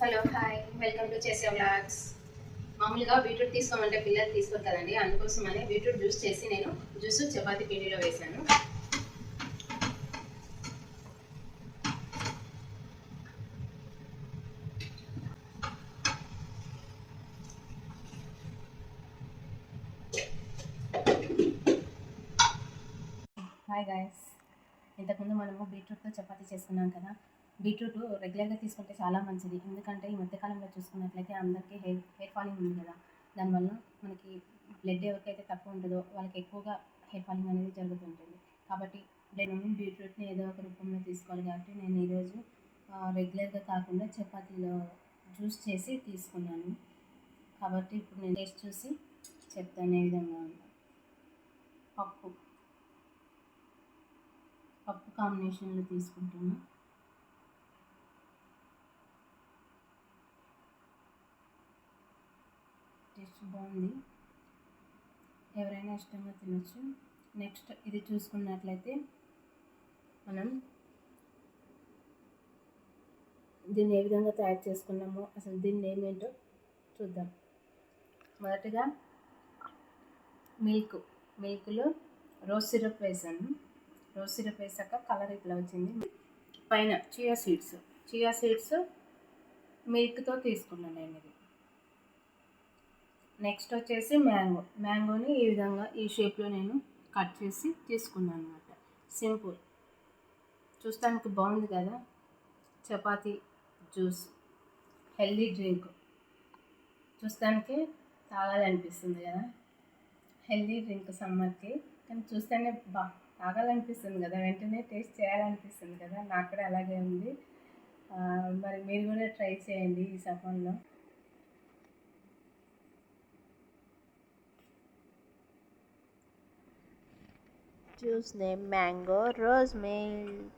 Hello hi. Welcome to చేసే vlogs. మామూలుగా beetroot తీసుకోమంటే పిల్లలు తీసుకోరు కదండి అందుకోసమని బీట్రూట్ జ్యూస్ చేసి నేను జ్యూస్ చపాతీ పిండిలో వేశాను. Hi guys. ఇంతకుముందు మనము బీట్రూట్తో చపాతీ చేసుకున్నాం కదా. బీట్రూట్ రెగ్యులర్గా తీసుకుంటే చాలా మంచిది. ఎందుకంటే ఈ మధ్యకాలంలో చూసుకున్నట్లయితే అందరికీ హెయిర్ హెయిర్ ఫాలింగ్ ఉంది కదా. దానివల్ల మనకి బ్లడ్ ఎవరికైతే తక్కువ ఉంటుందో వాళ్ళకి ఎక్కువగా హెయిర్ ఫాలింగ్ అనేది జరుగుతుంటుంది. కాబట్టి నేను బీట్రూట్ని ఏదో ఒక రూపంలో తీసుకోవాలి కాబట్టి నేను ఈరోజు రెగ్యులర్గా కాకుండా చపాతీలో జ్యూస్ చేసి తీసుకున్నాను. కాబట్టి ఇప్పుడు నేను టేస్ట్ చూసి చెప్తాను ఏ విధంగా ఉందో. పప్పు. పప్పు కాంబినేషన్లో తీసుకుంటున్నాను టేస్ట్ బాగుంది. ఎవరైనా ఇష్టంగా తినొచ్చు. నెక్స్ట్ ఇది చూసుకున్నట్లయితే మనం దీన్ని ఏ విధంగా తయారు చేసుకున్నామో అసలు దీన్ని ఏమేంటో చూద్దాం. మొదటగా మిల్క్ మిల్క్లో రోజ్ సిరప్ వేసాను. రోజ్ సిరప్ వేసాక కలర్ ఇట్లా వచ్చింది. పైన చియా సీడ్స్ చియా సీడ్స్ మిల్క్తో తీసుకున్నాను నేను ఇది. నెక్స్ట్ వచ్చేసి మ్యాంగో. మ్యాంగోని ఈ విధంగా ఈ షేప్లో నేను కట్ చేసి తీసుకున్నాను అనమాట సింపుల్. చూస్తానికి బాగుంది కదా? Chapati juice healthy drink. చూస్తానికి తాగాలనిపిస్తుంది కదా? హెల్దీ డ్రింక్ సమ్మర్కి. కానీ చూస్తేనే బా తాగాలనిపిస్తుంది కదా? వెంటనే టేస్ట్ చేయాలనిపిస్తుంది కదా? నాకు కూడా అలాగే ఉంది. మరి మీరు కూడా ట్రై చేయండి ఈ సఫర్లో Juice name mango rose milk.